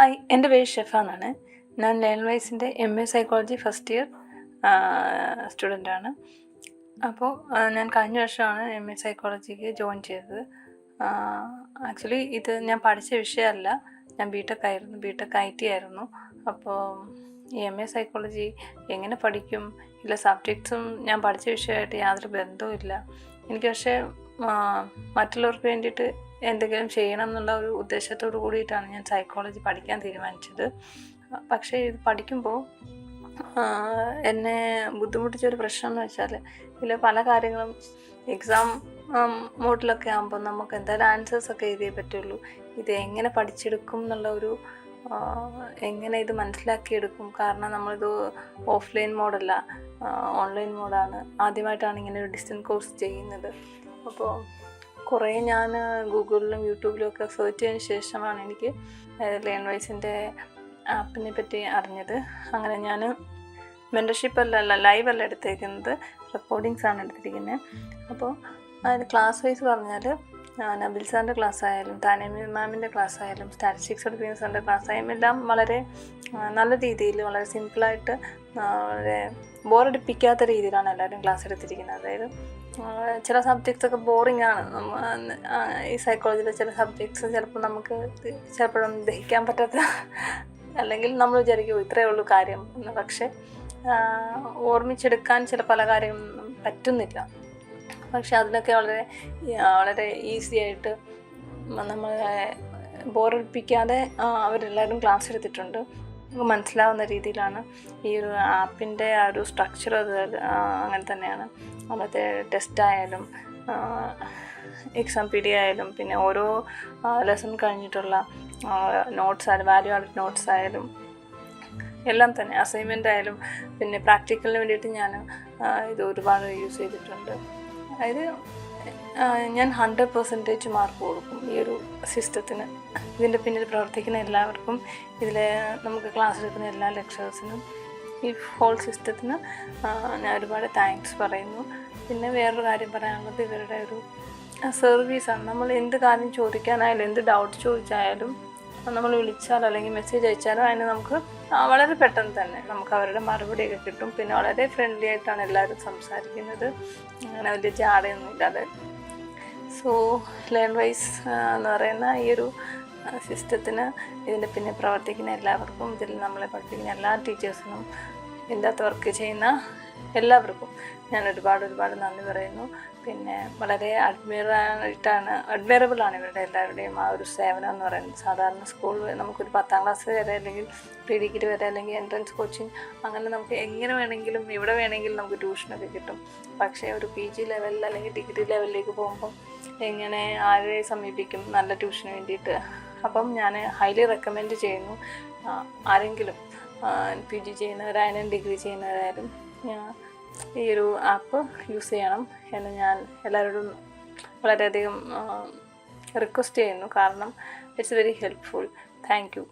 Hi എന്റെ പേര് ഷെഫ എന്നാണ് ഞാൻ learn വൈസിന്റെ M A psychology first year സ്റ്റുഡന്റാണ്. അപ്പോൾ ഞാൻ കഴിഞ്ഞ വർഷമാണ് എം എ സൈക്കോളജിക്ക് ജോയിൻ ചെയ്തത്. ആക്ച്വലി ഇത് ഞാൻ പഠിച്ച വിഷയമല്ല. ഞാൻ ബി ടെക് ആയിരുന്നു ബി ടെക് ഐ ടി ആയിരുന്നു. അപ്പോൾ ഈ എം എ സൈക്കോളജി എങ്ങനെ പഠിക്കും ഇല്ല സബ്ജക്ട്സും ഞാൻ പഠിച്ച വിഷയമായിട്ട് യാതൊരു ബന്ധവും ഇല്ല എനിക്ക് പക്ഷേ മറ്റുള്ളവർക്ക് വേണ്ടിയിട്ട് എന്തെങ്കിലും ചെയ്യണം എന്നുള്ള ഒരു ഉദ്ദേശത്തോടു കൂടിയിട്ടാണ് ഞാൻ സൈക്കോളജി പഠിക്കാൻ തീരുമാനിച്ചത്. പക്ഷേ ഇത് പഠിക്കുമ്പോൾ എന്നെ ബുദ്ധിമുട്ടിച്ച ഒരു പ്രശ്നം എന്ന് വെച്ചാൽ ഇതിൽ പല കാര്യങ്ങളും എക്സാം മോഡിലൊക്കെ ആകുമ്പോൾ നമുക്ക് എന്തായാലും ആൻസേഴ്സ് ഒക്കെ എഴുതിയേ പറ്റുള്ളൂ. ഇത് എങ്ങനെ പഠിച്ചെടുക്കും എന്നുള്ള ഒരു എങ്ങനെ ഇത് മനസ്സിലാക്കിയെടുക്കും? കാരണം നമ്മളിത് ഓഫ്ലൈൻ മോഡല്ല ഓൺലൈൻ മോഡാണ് ആദ്യമായിട്ടാണ് ഇങ്ങനെ ഒരു ഡിസ്റ്റൻസ് കോഴ്സ് ചെയ്യുന്നത്. അപ്പോൾ കുറേ ഞാൻ ഗൂഗിളിലും യൂട്യൂബിലും ഒക്കെ സെർച്ച് ചെയ്തതിന് ശേഷമാണ് എനിക്ക് ലേൺ വൈസിന്റെ ആപ്പിനെ പറ്റി അറിഞ്ഞത്. അങ്ങനെ ഞാൻ മെന്റർഷിപ്പ് അല്ല ലൈവ് അല്ല എടുത്തേക്കുന്നത്. റെക്കോർഡിങ്സ് ആണ് എടുത്തിരിക്കുന്നത് അപ്പോൾ അതിൽ ക്ലാസ് വൈസ് പറഞ്ഞാൽ നബിൽ സാറിന്റെ ക്ലാസ് ആയാലും താനമി മാമിന്റെ ക്ലാസ് ആയാലും സ്റ്റാറ്റിസ്റ്റിക്സ് എടുക്കുന്ന സാറിന്റെ ക്ലാസ് ആയാലും എല്ലാം വളരെ നല്ല രീതിയിൽ വളരെ സിമ്പിളായിട്ട് വളരെ ബോറടിപ്പിക്കാത്ത രീതിയിലാണ് എല്ലാവരും ക്ലാസ് എടുത്തിരിക്കുന്നത്. അതായത് ചില സബ്ജക്ട്സ് ഒക്കെ ബോറിംഗ് ആണ്. ഈ സൈക്കോളജിയിലെ ചില സബ്ജക്ട്സ് ചിലപ്പോൾ നമുക്ക് ചിലപ്പോഴും ദഹിക്കാൻ പറ്റാത്ത അല്ലെങ്കിൽ നമ്മൾ വിചാരിക്കും ഇത്രയേ ഉള്ളൂ കാര്യം പക്ഷേ ഓർമ്മിച്ചെടുക്കാൻ ചില പല കാര്യം പറ്റുന്നില്ല. പക്ഷെ അതിനൊക്കെ വളരെ വളരെ ഈസി ആയിട്ട് നമ്മളെ ബോറടിപ്പിക്കാതെ അവരെല്ലാവരും ക്ലാസ് എടുത്തിട്ടുണ്ട്. നമുക്ക് മനസ്സിലാവുന്ന രീതിയിലാണ് ഈ ഒരു ആപ്പിന്റെ ആ ഒരു സ്ട്രക്ചർ അത് അങ്ങനെ തന്നെയാണ്. അന്നത്തെ ടെസ്റ്റ് ആയാലും എക്സാം ഡി ആയാലും പിന്നെ ഓരോ ലെസൺ കഴിഞ്ഞിട്ടുള്ള നോട്ട്സ് ആയാലും വാല്യൂ ആഡ് നോട്ട്സ് ആയാലും എല്ലാം തന്നെ അസൈൻമെന്റ് ആയാലും പിന്നെ പ്രാക്ടിക്കലിന് വേണ്ടിയിട്ട് ഞാൻ ഇത് ഒരുപാട് യൂസ് ചെയ്തിട്ടുണ്ട്. അതായത് ഞാൻ ഹൺഡ്രഡ് പെർസെന്റേജ് മാർക്ക് കൊടുക്കും ഈ ഒരു സിസ്റ്റത്തിന് ഇതിന്റെ പിന്നിൽ പ്രവർത്തിക്കുന്ന എല്ലാവർക്കും ഇതിൽ നമുക്ക് ക്ലാസ് എടുക്കുന്ന എല്ലാ ലെക്ചേഴ്സിനും ഈ ഹോൾ സിസ്റ്റത്തിന് ഞാൻ ഒരുപാട് താങ്ക്സ് പറയുന്നു. പിന്നെ വേറൊരു കാര്യം പറയാനുള്ളത് ഇവരുടെ ഒരു സർവീസാണ് നമ്മൾ എന്ത് കാര്യം ചോദിക്കാനായാലും എന്ത് ഡൗട്ട് ചോദിച്ചായാലും നമ്മൾ വിളിച്ചാലോ അല്ലെങ്കിൽ മെസ്സേജ് അയച്ചാലോ അതിന് നമുക്ക് വളരെ പെട്ടെന്ന് തന്നെ നമുക്ക് അവരുടെ മറുപടിയൊക്കെ കിട്ടും. പിന്നെ വളരെ ഫ്രണ്ട്ലി ആയിട്ടാണ് എല്ലാവരും സംസാരിക്കുന്നത്. അങ്ങനെ വലിയ ജാടയൊന്നും ഇല്ലാതെ സോ ലേൺ വൈസ് എന്ന് പറയുന്ന ഈ ഒരു സിസ്റ്റത്തിന് ഇതിന്റെ പിന്നെ പ്രവർത്തിക്കുന്ന എല്ലാവർക്കും ഇതിൽ നമ്മളെ പഠിപ്പിക്കുന്ന എല്ലാ ടീച്ചേഴ്സിനും ഇതിന്റെ വർക്ക് ചെയ്യുന്ന എല്ലാവർക്കും ഞാൻ ഒരുപാട് ഒരുപാട് നന്ദി പറയുന്നു. പിന്നെ വളരെ അഡ്മിറായിട്ടാണ് അഡ്മിറബിൾ ആണ് ഇവരുടെ എല്ലാവരുടെയും ആ ഒരു സേവനം എന്ന് പറയുന്നത്. സാധാരണ സ്കൂൾ നമുക്കൊരു പത്താം ക്ലാസ് വരെ അല്ലെങ്കിൽ പ്രീ ഡിഗ്രി വരെ അല്ലെങ്കിൽ എൻട്രൻസ് കോച്ചിങ് അങ്ങനെ നമുക്ക് എങ്ങനെ വേണമെങ്കിലും ഇവിടെ വേണമെങ്കിലും നമുക്ക് ട്യൂഷനൊക്കെ കിട്ടും. പക്ഷേ ഒരു പി ജി ലെവലിൽ അല്ലെങ്കിൽ ഡിഗ്രി ലെവലിലേക്ക് പോകുമ്പോൾ എങ്ങനെ ആരെ സമീപിക്കും നല്ല ട്യൂഷന് വേണ്ടിയിട്ട്. അപ്പം ഞാൻ ഹൈലി റെക്കമെൻഡ് ചെയ്യുന്നു ആരെങ്കിലും പി ജി ചെയ്യുന്നവരായാലും ഡിഗ്രി ചെയ്യുന്നവരായാലും ഈ ഒരു ആപ്പ് യൂസ് ചെയ്യണം എന്ന് ഞാൻ എല്ലാവരോടും വളരെയധികം റിക്വസ്റ്റ് ചെയ്യുന്നു. കാരണം it's very helpful thank you